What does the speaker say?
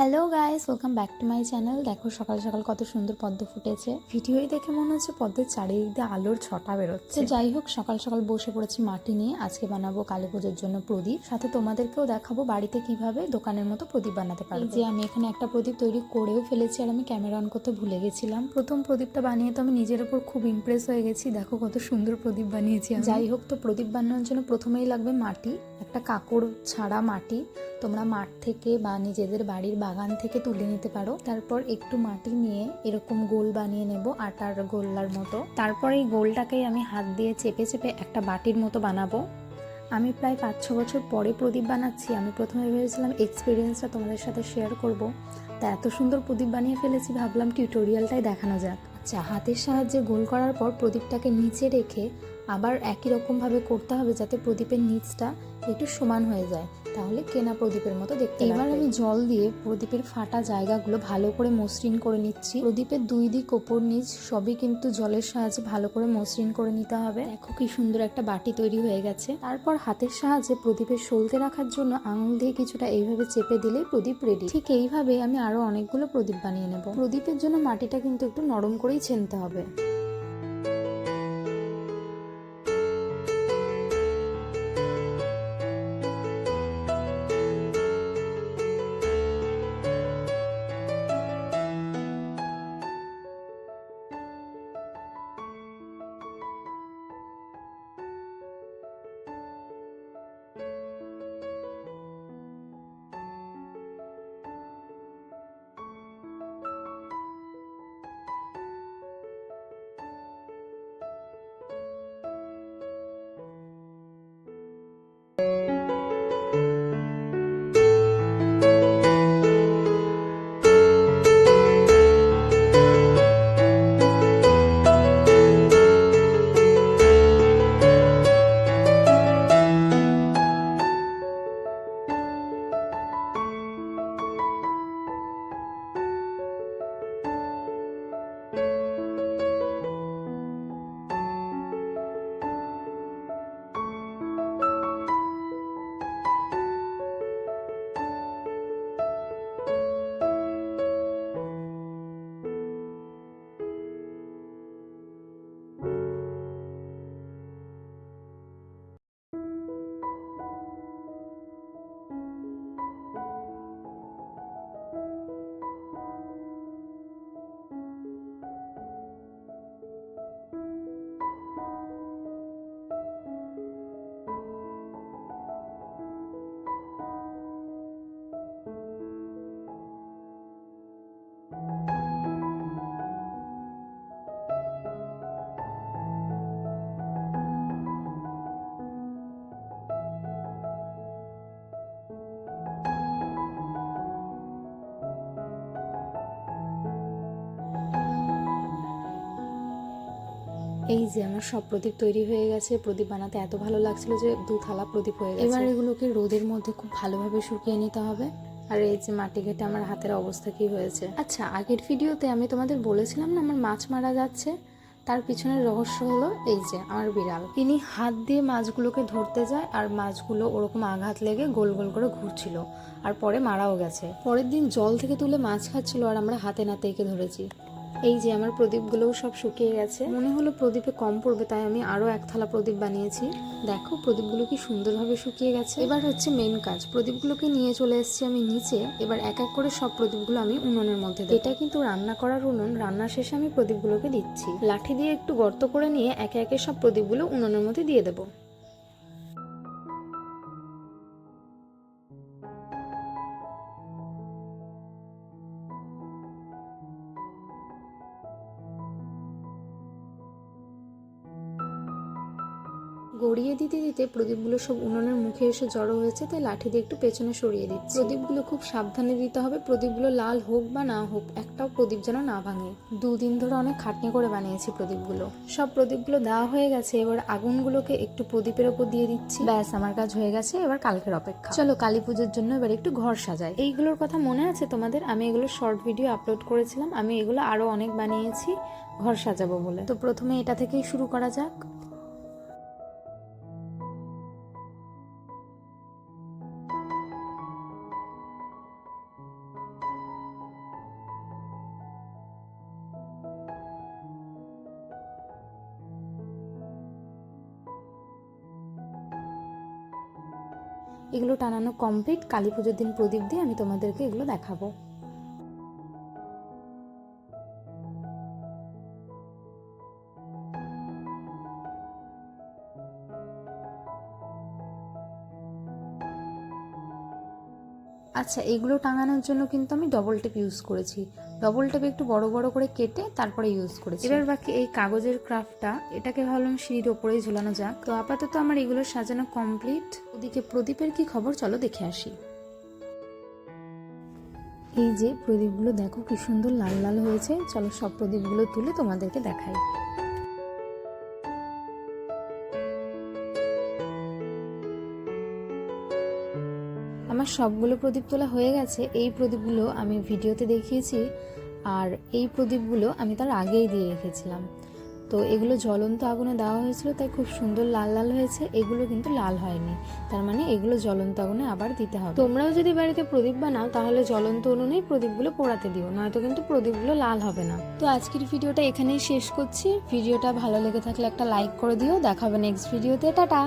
Hello guys, welcome back to my channel. দেখো সকাল সকাল কত সুন্দর পদ্ম ফুটেছে। ভিডিওই দেখে মনে হচ্ছে পদ্মের চারিদিক দিয়ে আলোর ছটা বেরোচ্ছে। যাই হোক, সকাল সকাল বসে পড়েছি মাটি নিয়ে। আজকে বানাবো কালী পুজোর জন্য প্রদীপ। সাথে তোমাদেরকেও দেখাবো বাড়িতে কীভাবে দোকানের মতো প্রদীপ বানাতে পারো যে আমি এখানে একটা প্রদীপ তৈরি করেও ফেলেছি আর আমি ক্যামেরা অন করতে ভুলে গেছিলাম। প্রথম প্রদীপটা বানিয়ে তো আমি নিজের উপর খুব ইমপ্রেস হয়ে গেছি। দেখো কত সুন্দর প্রদীপ বানিয়েছি যাই হোক, তো প্রদীপ বানানোর জন্য প্রথমেই লাগবে মাটি। একটা কাকড় ছাড়া মাটি। তোমরা মাঠ থেকে বা নিজেদের বাড়ির বাগান থেকে তুলে নিতে পারো। তারপর একটু মাটি নিয়ে এরকম গোল বানিয়ে নেব আটার গোল্লার মতো। তারপর এই গোলটাকেই আমি হাত দিয়ে চেপে চেপে একটা বাটির মতো বানাবো। আমি প্রায় পাঁচ ছ বছর পরে প্রদীপ বানাচ্ছি। আমি প্রথমে ভেবেছিলাম এক্সপিরিয়েন্সটা তোমাদের সাথে শেয়ার করব। তা এত সুন্দর প্রদীপ বানিয়ে ফেলেছি, ভাবলাম টিউটোরিয়ালটাই দেখানো যাক। আচ্ছা হাতের সাহায্যে গোল করার পর প্রদীপটাকে নিচে রেখে আবার একই রকমভাবে করতে হবে যাতে প্রদীপের নিচটা একটু সমান হয়ে যায় তাহলে কেনা প্রদীপের মতো দেখতে এবার আমি জল দিয়ে প্রদীপের ফাটা জায়গাগুলো ভালো করে মসৃণ করে নিচ্ছি। প্রদীপের দুই দিক ওপর নিচ সবই কিন্তু জলের সাহায্যে ভালো করে মসৃণ করে নিতে হবে। দেখো কি সুন্দর একটা বাটি তৈরি হয়ে গেছে। তারপর হাতের সাহায্যে প্রদীপের সলতে রাখার জন্য আঙুল দিয়ে কিছুটা এইভাবে চেপে দিলেই প্রদীপ রেডি ঠিক এইভাবে আমি আরও অনেকগুলো প্রদীপ বানিয়ে নেব। প্রদীপের জন্য মাটিটা কিন্তু একটু নরম করেই ছেনতে হবে। এই যে আমার সব প্রদীপ তৈরি হয়ে গেছে প্রদীপ বানাতে এত ভালো লাগছিল যে দু থালা প্রদীপ হয়ে গেছে। এবার এগুলোকে রোদের মধ্যে খুব ভালোভাবে শুকিয়ে নিতে হবে। আর এই যে মাটি ঘেটে আমার হাতের অবস্থা কি হয়েছে? আচ্ছা আগের ভিডিওতে আমি তোমাদের বলেছিলাম না আমার মাছ মারা যাচ্ছে? তার পিছনের রহস্য হলো এই যে আমার বিড়াল। তিনি হাত দিয়ে মাছগুলোকে ধরতে যায় আর মাছগুলো ওরকম আঘাত লেগে গোল গোল করে ঘুরছিল আর পরে মারাও গেছে। পরের দিন জল থেকে তুলে মাছ খাচ্ছিল আর আমরা হাতে নাতে এঁকে ধরেছি। এই যে আমার প্রদীপগুলোও সব শুকিয়ে গেছে। মনে হলো প্রদীপে কম পড়বে, তাই আমি আরও এক থালা প্রদীপ বানিয়েছি। দেখো, প্রদীপগুলো কি সুন্দরভাবে শুকিয়ে গেছে। এবার হচ্ছে মেন কাজ। প্রদীপগুলোকে নিয়ে চলে এসেছি আমি নিচে। এবার এক এক করে সব প্রদীপগুলো আমি উনুনের মধ্যে দেব। এটা কিন্তু রান্না করার উনুন। রান্নার শেষে আমি প্রদীপগুলোকে দিচ্ছি। লাঠি দিয়ে একটু গর্ত করে নিয়ে একে একে সব প্রদীপগুলো উনুনের মধ্যে দিয়ে দেবো। গড়িয়ে দিতে দিতে প্রদীপগুলো সব উনুনের মুখে এসে জড়ো হয়েছে, তাই লাঠি দিয়ে একটু পেছনে সরিয়ে দিচ্ছি। প্রদীপগুলো খুব সাবধানে দিতে হবে, প্রদীপগুলো লাল হোক বা না হোক, একটাও প্রদীপ যেন না ভাঙে। দুদিন ধরে অনেক খাটনি করে বানিয়েছি প্রদীপগুলো। সব প্রদীপগুলো দেওয়া হয়ে গেছে, এবার আগুনগুলোকে একটু প্রদীপের ওপর দিয়ে দিচ্ছি। ব্যাস, আমার কাজ হয়ে গেছে, এবার কালকের অপেক্ষা। চলো কালী পুজোর জন্য এবার একটু ঘর সাজাই। এইগুলোর কথা মনে আছে তোমাদের? আমি এগুলো শর্ট ভিডিও আপলোড করেছিলাম, আমি এগুলো আরও অনেক বানিয়েছি, ঘর সাজাবো বলে। তো প্রথমে এটা থেকেই শুরু করা যাক। এগুলো টানানো কমপ্লিট কালী পুজোর দিন প্রদীপ দিয়ে আমি তোমাদেরকে এগুলো দেখাবো। আচ্ছা এগুলো টাঙানোর জন্য কিন্তু আমি ডবল টেপ ইউজ করেছি। ডবল টেপ একটু বড় বড় করে কেটে তারপরে ইউজ করেছি। এবার বাকি এই কাগজের ক্রাফটটা এটাকে ভাবলাম সিঁড়ির ওপরেই ঝোলানো যাক। তো আপাতত আমার এগুলো সাজানো কমপ্লিট ওদিকে প্রদীপের কি খবর চলো দেখে আসি। এই যে প্রদীপগুলো দেখো কি সুন্দর লাল লাল হয়েছে। চলো সব প্রদীপগুলো তুলে তোমাদেরকে দেখাই। আমার সবগুলো প্রদীপ তোলা হয়ে গেছে, এই প্রদীপগুলো আমি ভিডিওতে দেখিয়েছি আর এই প্রদীপগুলো আমি তার আগেই দিয়ে রেখেছিলাম। তো এগুলো জ্বলন্ত আগুনে দেওয়া হয়েছিল, তাই খুব সুন্দর লাল লাল হয়েছে, এগুলো কিন্তু লাল হয়নি। তার মানে এগুলো জ্বলন্ত আগুনে আবার দিতে হবে। তোমরাও যদি বাড়িতে প্রদীপ বানাও, তাহলে জ্বলন্ত উনুনেই প্রদীপগুলো পোড়াতে দিও, নয়তো কিন্তু প্রদীপগুলো লাল হবে না। তো আজকের ভিডিওটা এখানেই শেষ করছি। ভিডিওটা ভালো লেগে থাকলে একটা লাইক করে দিও। দেখা হবে নেক্সট ভিডিওতে। টাটা!